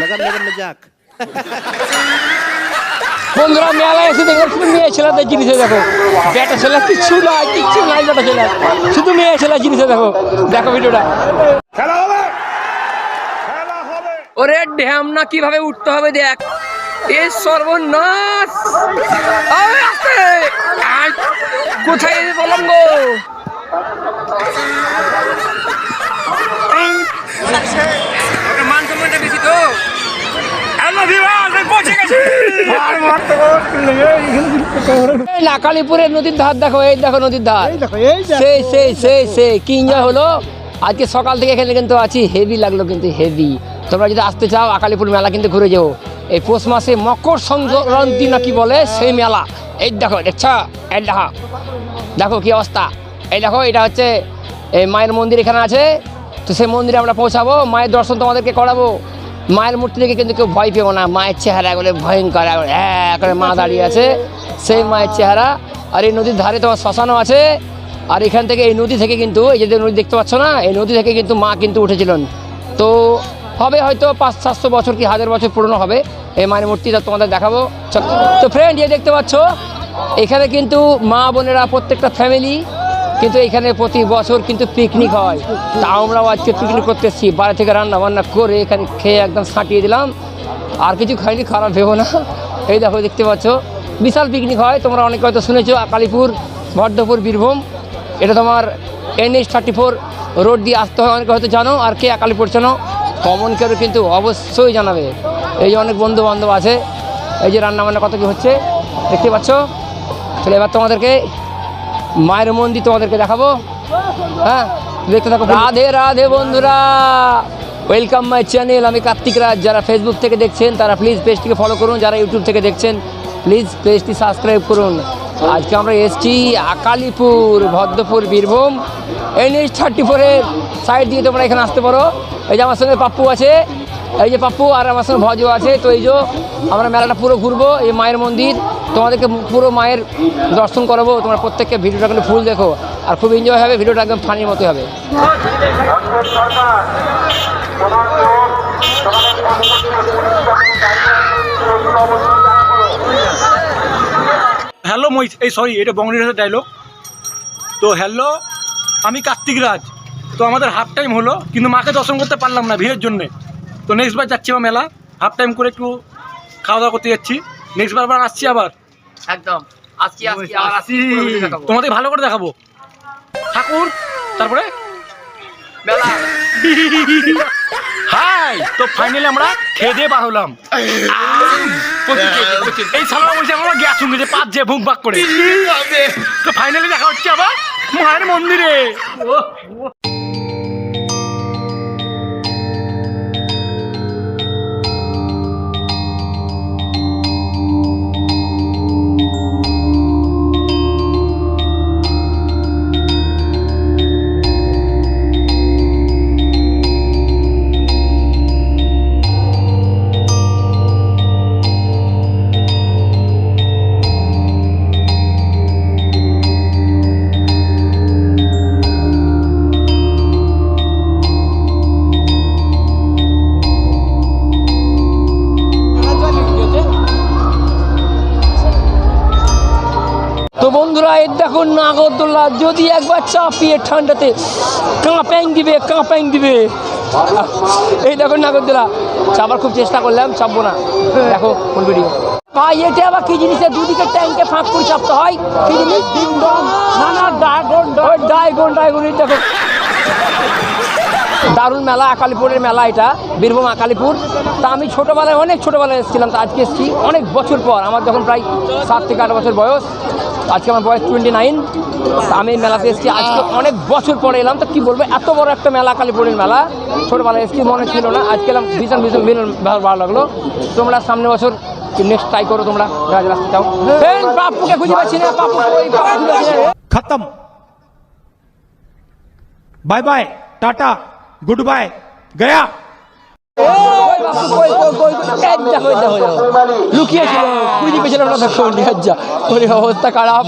लगन लगन मजाक বন্ধুরা মেলায় এসে দেখলাম শুধু মেয়ে ছেলেদের জিনিসে দেখো বেটা ছেলে কিচ্ছু নাই কিচ্ছু নাই বেটা ছেলে শুধু মেয়ে ছেলে জিনিসে দেখো দেখো ভিডিওটা ওরে ঢ্যামনা কিভাবে উঠতে হবে দেখ এ সর্বনাশ আয় আস্তে আয়, কোথায় নদীর ধার দেখো এই দেখো নদীর ধার। সেই সেই সেই সেই কি এনজয় হলো? আজকে সকাল থেকে এখানে কিন্তু আছি হেভি লাগল কিন্তু হেভি তোমরা যদি আসতে চাও আকালিপুর মেলা কিন্তু ঘুরে যাও। এই পৌষ মাসে মকর সংক্রান্তি না কি বলে সেই মেলা। এই দেখো দেখছ? এই দেখো দেখো কি অবস্থা। এই দেখো এটা হচ্ছে এই মায়ের মন্দির এখানে আছে। তো সেই মন্দিরে আমরা পৌঁছাবো মায়ের দর্শন তোমাদেরকে করাবো। মায়ের মূর্তি দেখে কিন্তু কেউ ভয় পেও না। মায়ের চেহারা এগুলো ভয়ঙ্কর হ্যাঁ মা দাঁড়িয়ে আছে। সেই মায়ের চেহারা, আর এই নদীর ধারে তোমার শ্মশানও আছে। আর এখান থেকে এই নদী থেকে কিন্তু, এই যে নদী দেখতে পাচ্ছ না, এই নদী থেকে কিন্তু মা কিন্তু উঠেছিলেন। তো হবে হয়তো পাঁচ সাতশো বছর কি হাজার বছর পুরনো হবে এই মায়ের মূর্তিটা তোমাদের দেখাবো। তো ফ্রেন্ড এই দেখতে পাচ্ছ, এখানে কিন্তু মা বোনেরা প্রত্যেকটা ফ্যামিলি কিন্তু এখানে প্রতি বছর কিন্তু পিকনিক হয়। তা আমরাও আজকে পিকনিক করতে এসেছি। বাড়ি থেকে রান্না বান্না করে এখানে খেয়ে একদম ছাটিয়ে দিলাম। আর কিছু খাইনি, খারাপ ভেবো না। এই দেখো, দেখতে পাচ্ছ। বিশাল পিকনিক হয়, তোমরা অনেকে হয়তো শুনেছো, আকালিপুর, ভদ্রপুর, বীরভূম। এটা তোমার এনএইচ থার্টি ফোর রোড দিয়ে আসতে হয়, অনেকে হয়তো জানো। আর কে আকালিপুর চেনো কমন কেউ কিন্তু অবশ্যই জানাবে। এই যে অনেক বন্ধু বান্ধব আছে। এই যে রান্নাবান্না কত কি হচ্ছে, দেখতে পাচ্ছ? তাহলে এবার তোমাদেরকে মায়ের মন্দির তোমাদেরকে দেখাবো। হ্যাঁ দেখতে থাকো। রাধে রাধে বন্ধুরা ওয়েলকাম মাই চ্যানেল আমি কার্তিক রাজ, যারা ফেসবুক থেকে দেখছেন, তারা প্লিজ পেজটিকে ফলো করুন। যারা ইউটিউব থেকে দেখছেন প্লিজ পেজটি সাবস্ক্রাইব করুন। আজকে আমরা এসছি আকালিপুর, ভদ্রপুর, বীরভূম। এনএইচ থার্টি ফোরের সাইড দিয়ে তোমরা এখানে আসতে পারো। এই যে আমার সঙ্গে পাপ্পু আছে। এই যে পাপ্পু আর আমার সঙ্গে ভজও আছে, তো এই যে আমরা মেলাটা পুরো ঘুরবো, এই মায়ের মন্দির। তোমাদেরকে পুরো মায়ের দর্শন করাবো, তোমরা প্রত্যেককে ভিডিওটা কিন্তু ফুল দেখো। আর খুব এনজয় হবে, ভিডিওটা একদম ফানির মতো হবে। হ্যালো মই এই সরি এটা বঙ্গলির ডায়লগ তো হ্যালো আমি কার্তিক রাজ। তো আমাদের হাফ টাইম হলো, কিন্তু মাকে দর্শন করতে পারলাম না ভিড়ের জন্যে। তো নেক্সট বার যাচ্ছি আমার মেলা। হাফ টাইম করে একটু খাওয়া দাওয়া করতে যাচ্ছি। নেক্সট বার আবার আসছি আবার। একদম। আজকে আজকে আবার আসি তোমাদের ভালো করে দেখাবো। ঠাকুর তারপরে? মেলা। হাই তো ফাইনালি আমরা খেয়ে দিয়ে বার হলাম। এই সালা বলছে আমরা গ্যাস শুনছে পাঁচ যে ভুক ভাগ করে। তো ফাইনালি দেখা হচ্ছে আবার মায়ের মন্দিরে। তো বন্ধুরা এর দেখুন নাগরদোল্লা, যদি একবার চাপিয়ে ঠান্ডাতে কাঁপাং দিবে কাঁপাং দিবে। এই দেখুন নাগরদোল্লা, চাপার খুব চেষ্টা করলাম, চাপবো না। দেখো ফুল ভিডিও এটা আবার জিনিসের দুদিকে ফাঁক হয়? কি জিনিস? ডিম ডম না না, ড্রাগন ড্রাগন ড্রাগন দেখো। দারুণ মেলা আকালিপুরের মেলা এটা, বীরভূম আকালিপুর তা আমি ছোটোবেলায়, অনেক ছোটোবেলায় এসেছিলাম, তা আজকে এসেছি অনেক বছর পর। আমার যখন প্রায় সাত থেকে আট বছর বয়স আজকে আমার বয়স টোয়েন্টি নাইন আমি মেলাতে এসেছি। আজকে অনেক বছর পরে এলাম। তো কী বলব? এত বড় একটা মেলা কালীপুরের মেলা। ছোটোবেলা এসেছি মনে ছিল না। আজকে এলাম ভীষণ ভীষণ ভীষণ ভালো লাগল। তোমরা সামনে বছর নেক্সট ট্রাই করো তোমরা? রাজ রাস্তা চাও পাপুকে খুঁজে পাচ্ছি না। পাপু খতম। Bye bye tata goodbye গয়া। লুকিয়েছিল খুঁজে না অবস্থা খারাপ।